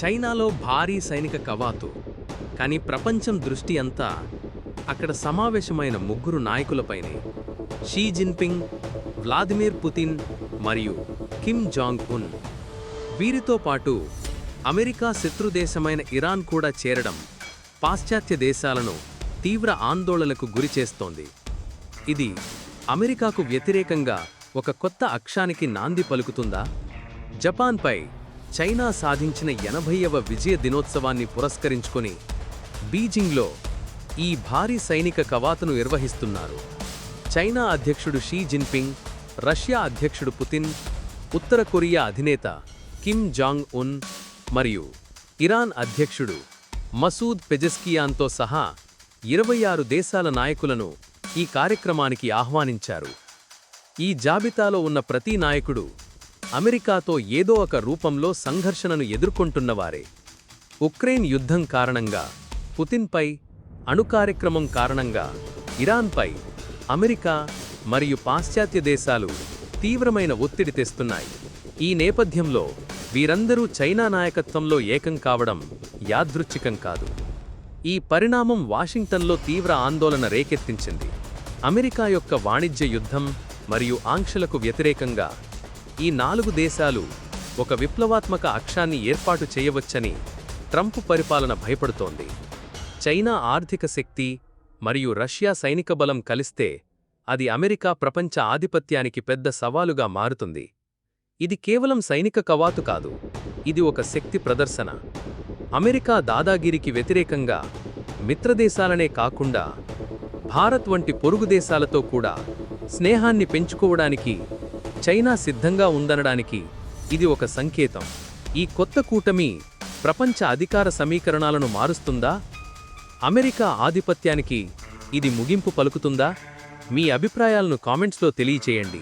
చైనాలో భారీ సైనిక కవాతు. కానీ ప్రపంచం దృష్టి అంతా అక్కడ సమావేశమైన ముగ్గురు నాయకులపైనే. షీ జిన్పింగ్ వ్లాదిమిర్ పుతిన్ మరియు కిమ్ జాంగ్ ఉన్ వీరితో పాటు అమెరికా శత్రుదేశమైన ఇరాన్ కూడా చేరడం పాశ్చాత్య దేశాలను తీవ్ర ఆందోళనకు గురిచేస్తోంది ఇది అమెరికాకు వ్యతిరేకంగా ఒక కొత్త అక్షానికి నాంది పలుకుతుందా? జపాన్పై చైనా సాధించిన ఎనభైవ విజయ దినోత్సవాన్ని పురస్కరించుకొని బీజింగ్లో ఈ భారీ సైనిక కవాతును నిర్వహిస్తున్నారు. చైనా అధ్యక్షుడు షీ జిన్పింగ్ రష్యా అధ్యక్షుడు పుతిన్ ఉత్తర కొరియా అధినేత కిమ్ జాంగ్ ఉన్ మరియు ఇరాన్ అధ్యక్షుడు మసూద్ పెజెస్కియాన్తో సహా ఇరవై ఆరు దేశాల నాయకులను ఈ కార్యక్రమానికి ఆహ్వానించారు. ఈ జాబితాలో ఉన్న ప్రతి నాయకుడు అమెరికాతో ఏదో ఒక రూపంలో సంఘర్షణను ఎదుర్కొంటున్నవారే. ఉక్రెయిన్ యుద్ధం కారణంగా పుతిన్పై అణు కార్యక్రమం కారణంగా ఇరాన్పై అమెరికా మరియు పాశ్చాత్య దేశాలు తీవ్రమైన ఒత్తిడి తెస్తున్నాయి. ఈ నేపథ్యంలో వీరందరూ చైనా నాయకత్వంలో ఏకం కావడం యాదృచ్ఛికం కాదు. ఈ పరిణామం వాషింగ్టన్లో తీవ్ర ఆందోళన రేకెత్తించింది. అమెరికా యొక్క వాణిజ్య యుద్ధం మరియు ఆంక్షలకు వ్యతిరేకంగా ఈ నాలుగు దేశాలు ఒక విప్లవాత్మక అక్షాన్ని ఏర్పాటు చేయవచ్చని ట్రంప్ పరిపాలన భయపడుతోంది. చైనా ఆర్థిక శక్తి మరియు రష్యా సైనిక బలం కలిస్తే అది అమెరికా ప్రపంచ ఆధిపత్యానికి పెద్ద సవాలుగా మారుతుంది. ఇది కేవలం సైనిక కవాతు కాదు ఇది ఒక శక్తి ప్రదర్శన. అమెరికా దాదాగిరికి వ్యతిరేకంగా మిత్రదేశాలనే కాకుండా భారత్ వంటి పొరుగు దేశాలతో కూడా స్నేహాన్ని పెంచుకోవడానికి చైనా సిద్ధంగా ఉందనడానికి ఇది ఒక సంకేతం. ఈ కొత్త కూటమి ప్రపంచ అధికార సమీకరణాలను మారుస్తుందా? అమెరికా ఆధిపత్యానికి ఇది ముగింపు పలుకుతుందా? మీ అభిప్రాయాలను కామెంట్స్లో తెలియచేయండి.